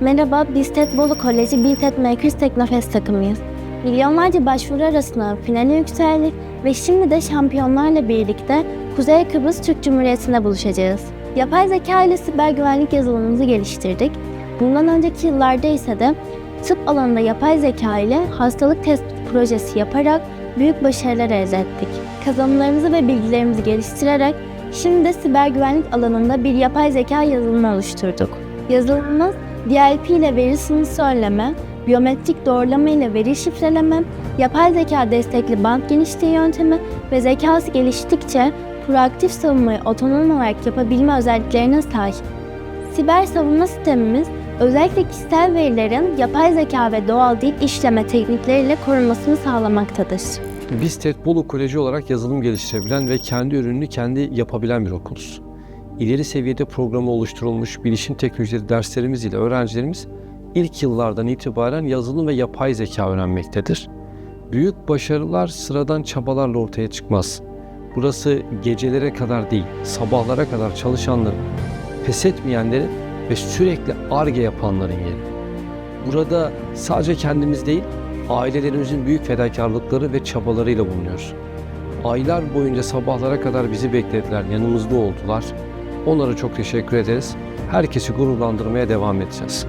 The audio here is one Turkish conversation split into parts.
Merhaba, biz TED Bolu Koleji Bilted Makers Teknofest takımıyız. Milyonlarca başvuru arasında finale yükseldik ve şimdi de şampiyonlarla birlikte Kuzey Kıbrıs Türk Cumhuriyeti'nde buluşacağız. Yapay zeka ile siber güvenlik yazılımımızı geliştirdik. Bundan önceki yıllarda ise de tıp alanında yapay zeka ile hastalık test projesi yaparak büyük başarılar elde ettik. Kazanımlarımızı ve bilgilerimizi geliştirerek şimdi de siber güvenlik alanında bir yapay zeka yazılımı oluşturduk. Yazılımımız DLP ile veri sınıfı önleme, biyometrik doğrulama ile veri şifreleme, yapay zeka destekli band genişliği yöntemi ve zekası geliştikçe proaktif savunmayı otonom olarak yapabilme özelliklerine sahip. Siber savunma sistemimiz özellikle kişisel verilerin yapay zeka ve doğal dil işleme teknikleriyle korunmasını sağlamaktadır. Biz TED Koleji olarak yazılım geliştirebilen ve kendi ürününü kendi yapabilen bir okuluz. İleri seviyede programı oluşturulmuş bilişim teknolojileri derslerimiz ile öğrencilerimiz ilk yıllardan itibaren yazılım ve yapay zeka öğrenmektedir. Büyük başarılar sıradan çabalarla ortaya çıkmaz. Burası gecelere kadar değil, sabahlara kadar çalışanların, pes etmeyenlerin ve sürekli arge yapanların yeri. Burada sadece kendimiz değil, ailelerimizin büyük fedakarlıkları ve çabalarıyla bulunuyoruz. Aylar boyunca sabahlara kadar bizi beklediler, yanımızda oldular. Onlara çok teşekkür ederiz. Herkesi gururlandırmaya devam edeceğiz.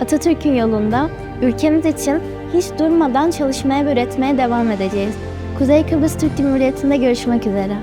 Atatürk'ün yolunda ülkemiz için hiç durmadan çalışmaya ve üretmeye devam edeceğiz. Kuzey Kıbrıs Türk Cumhuriyeti'nde görüşmek üzere.